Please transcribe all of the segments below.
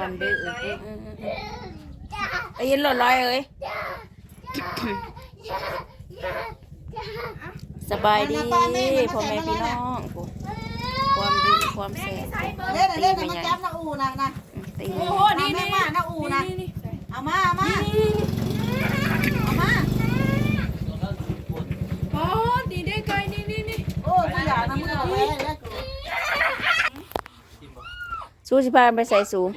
ความดื้อไอ้ยินหล่นลอยเอ้ยสบายดีพ่อแม่พี่น้องความดื้อความแสบเล่นเล่นน่ะมาจับน้าอูนะนะตีโอ้โหนี่นี่มาน้าอูนะเอามาเอามาเอามาโอ้ดีได้ไกลนี่นี่นี่โอ้ยกูอยากน้ำมือเอาไว้สู้สิพานไปใส่สูง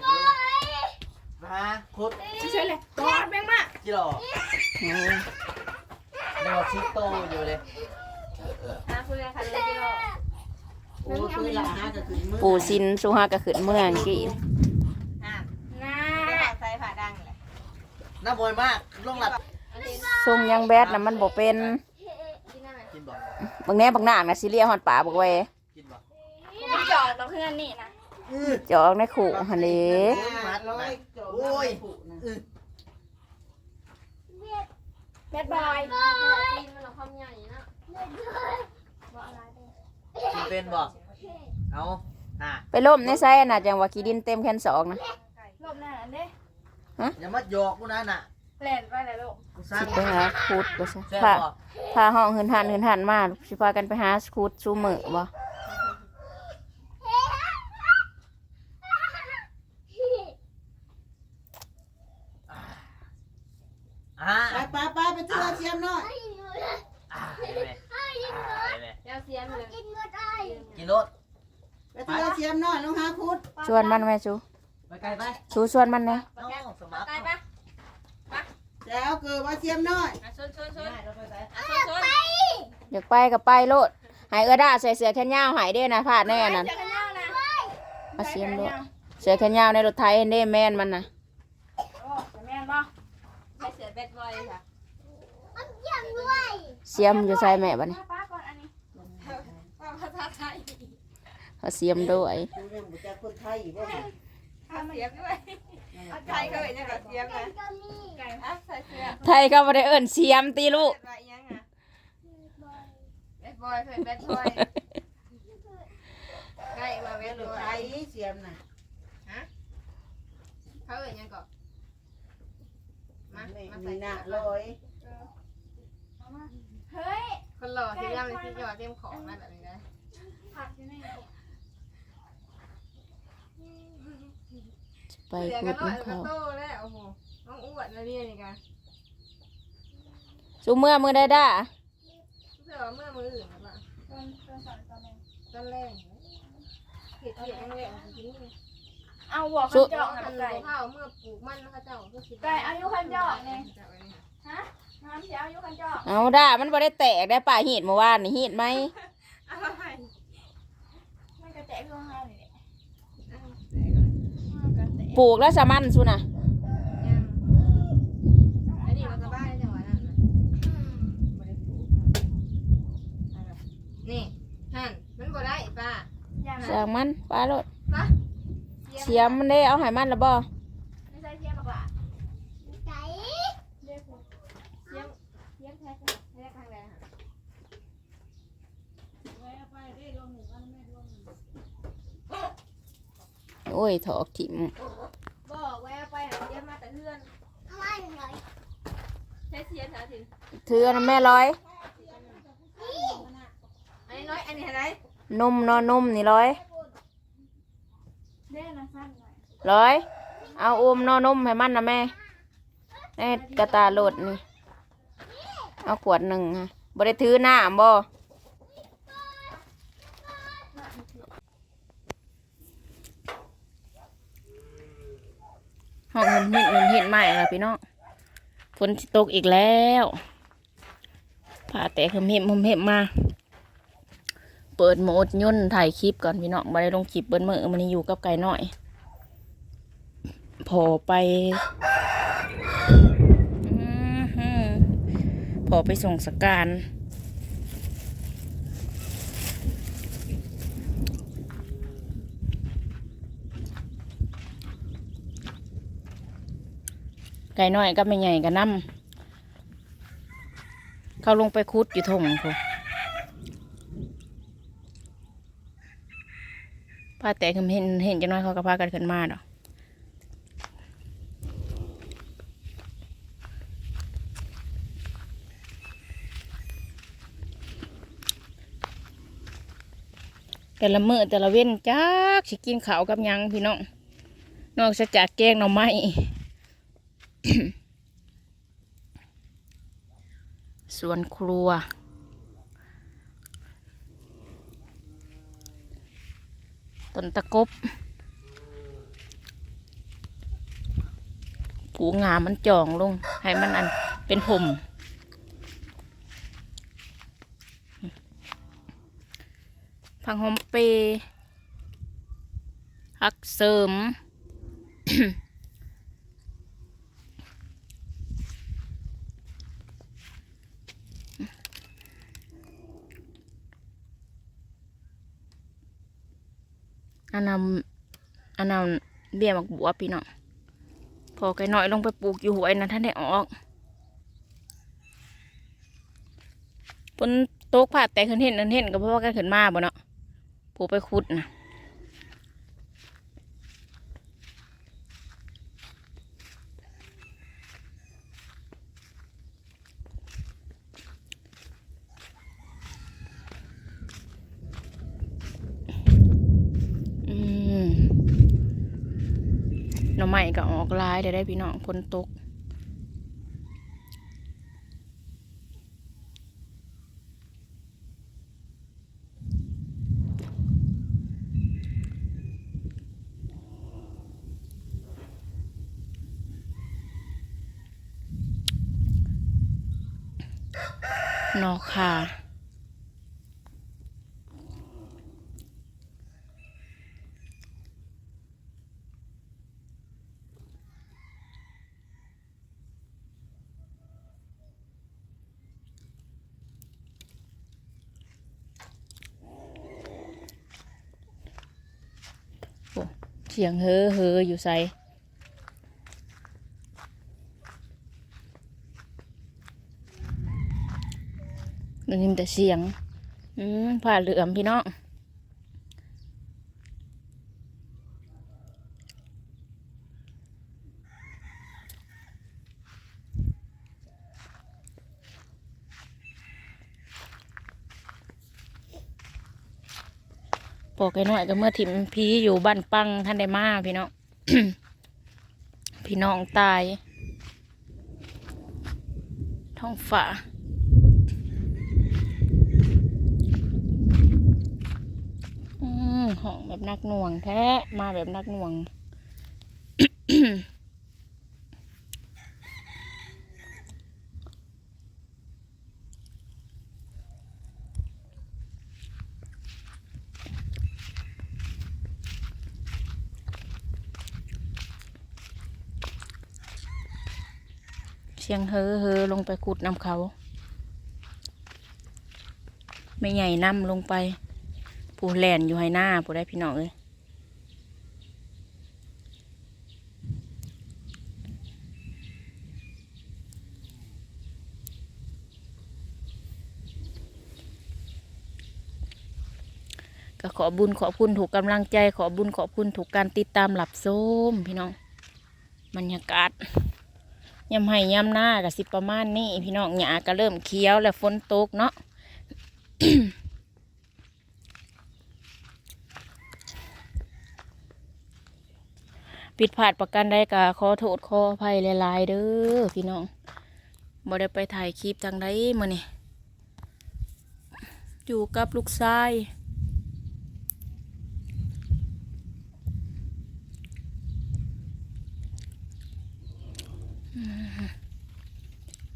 มาคุด ใช่เลยกอดแม่ งมากี่หล่อดอกชิโตอยู่เลยหาคุณเลยค่ะเลยกิโลโอ้ยคือหลังหาจะถึงมือปู่ซินสุฮากะขึ้นเมืองกี่น่าใส่ผ้าดังเลยน้ำบอยมากลงหลับทรงยังแบดน่ะมันบ่เป็นกินบ่บางแน่บางหน้าน่ะสิเลียฮอดป่าบอกไว้กินบ่ผมจอดตรงเพื่อนนี่นะอื้อจอกในขู่หั่นเด้มัดร้อยโจ้โอ้ ยผูนะอื้อแบดบอยกินเป็นบ่เอาอะไปล่มในไซน่ะจังว่าขี้ดินเต็มแขนสองนะลบหน้าเด้อย่ามาหยอกกูนะน่ะแล่นไปเลยลูกกูสร้าสิงไปหาคูดก็ซะแซ่บพาบ่พาห้องหืนหันหืนหันมาสิพากันไปหาคูดซูมือบ่ อ่า ไป ไปไปไปเชื่อเชียมหน่อยอ่าเห็นไหมอ่าเห็นไหมเจ้าเสียมเลยกินรถไปเชื่อเชียมหน่อยน้องหาคุดชวนมันแม่ชูไปไกลไปชูชวนมันแหน่น้องสมัครไกลปะแล้วเกิดว่าเชียมหน่อยอะชนชนชนง่ายเราไปไหนอะชนชนอยากไปก็ไปโลดใหายเอื้อด่าใส่เสื้อแขนยาวใหายเด้นะพลาดแน่นั่นเจอกันยาวนะมาเสียมโลดเสื้อแขนยาวในรถไทยเด้แม่นมันน่ะโอ้จะแม่นบ่ใส่เสือแบดบอยค่ะ เสียมอยู่ใส่แม่บัดนี้ป้าก่อนอันนี้ว่าภาษาไทยเอาเสียมด้วยกูเรื่องบุจะคนไทยบ่ทำเสียมด้วยไทยเคยยังกับเสียมนะไก่อะใส่เสื้อไทยก็บ่ได้เอิ้นเสียมตีลูกแบดบอยยังอะแบดบอยเคยแบดบอยไก่ว่าแบเรื่อดงบอไทยยเชียมน่ะเขาเอ่ยยังก่อนมาไม่มามีใส่หน้าลอย เฮ้ย คนหล่อที่ย่ำเลยที่จอดเต็มของนะแบบนี้นะผักอยู่ในไปเสือคูกัดนหน่อยน้ำแล้วก็เขาโตแล้วโอ้โหน้องอ้วนนะเนี่ยนี่กันชูเมื่อมือได้ด่าเสือเมื่อมืออื่นแล้วล่ะต้นต้นสอนตอนแรกตอนแรกเห็ดเห็ดยังไงกินนี่เอาหัวสุคันจอกอัหันนไก่ไก่ข้าวเมื่อปลูกมันนะคะเจ้าก็คิดไก่อายุคันจอกเนี่ยฮะน้ำเสียอายุคันจอก เอาด่ามันบ่ได้แตกได้ป่าหีดเมื่อวานนี่หีดไหมอะไรมันกระแตะเครื่องห้าเลยเนี่ยปลูกแล้วสามันสุน่ะอันนี้มันสบายจังหวะนั้นนี่ฮันมันบ่ได้ป้าอย่างสร้างมันปลาโลดป้าเสียมมันได้เอาใหายมันและบ่ ไม่ใช่เทียมหรอกล่ะ เยี่ยมเยี่ยมแท้แท้ทางแดง โอ้ยถอกถิ่มบอกแวะไปหาเยี่ยมมาแต่เพื่อนใช้เสียนหาถึงถืออันนนแม่ร้อย อันนี้น้อยอันนี้อะไรนุ่มเนอนนุ่มนี่ร้อยเด้นะสั้นหน่อยร้อย เอาอุ้มเนอนนุ่มให้มันนะแม่ไอ้กระตาโหลดนี่ เอาขวดหนึ่งค่ะบ่ได้ถือน้ำบ่ ห้องเงินหินเหินใหม่ละพี่น้องฝนตกอีกแล้วผ่าแต่คือเห็บมุมเห็บมา เปิดโหมดย่นถ่ายคลิปก่อนพี่น้องบ่ได้ลงคลิปเบิ้มือมันอยู่กับไก่น้อยพอไปพอไปส่งสการ ก่น้อยก็ไม่ใหญ่ก็น้ำเขาลงไปคุดอยู่ทงค่ะพาแต่คือเห็นเห็นจะน้อยเขาก็พากันขึ้นมาดอกแต่ละมือแต่ละเว้นจักสิกินข้าวกับยังพี่น้องนอกจากแกงหน่อไม้ ส่วนครัว ต้นตะกบผูงามมันจ่องลง ให้มันอันเป็นผมผังหอมเปรย์ฮักเสริม อันนั้นอันนั้นเบี้ยมักบัวพี่น้องพอไก่น้อยลงไปปลูกอยู่หวยนะท่านได้ออกฝนโต๊กผ่าแต่ขึ้นเห็นนั่นเห็นก็เพราะว่ากันขึ้นมาบ่เนาะผูไปขุดนะอืมห น่อไม้ก็ออกลายได้ได้พี่น้องฝนตกนอค่ะ เสียงเฮ้อเฮออยู่ใส่ได้ยินแต่เสียง อืมผ้าเหลือมพี่น้อง ปอกไอ้น้อยก็เมื่อถิมพีอยู่บ้านปังท่านได้มาพี่น้องพี่น้องตาย ท้องฝาอืมห้องแบบนักหน่วงแท้มาแบบนักหน่วง สียงเฮอเฮอลงไปขุดน้ำเขา ไม่ใหญ่น้ำลงไป ผู้แหลนอยู่ให้หน้าผู้ได้พี่น้องเลยก็ขอบุญขอบคุณถูกกำลังใจ ขอบุญขอบคุณถูกการติดตามหลับส้มพี่น้องบรรยากาศ ยำให้ยำหน้ากับสิประมาณนี้พี่น้องหญ้าก็เริ่มเขียวแล้วฝนตกเนาะผิดพลาดประกันได้ก็ขอโทษขออภัยหลายๆเด้อพี่น้องบ่ได้ไปถ่ายคลิปทางใดมื้อนี้อยู่กับลูกชาย ม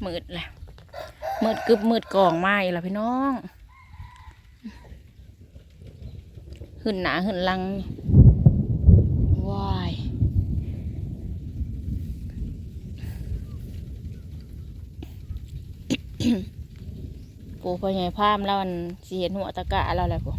มืดแหละมืดกึบมืดกองไม้ละพี่น้องขึ้นหนาขึ้นลังว้ายปูพ่อใหญ่พามแล้วมันสีเห็นหัวตะกะแล้วแหละปู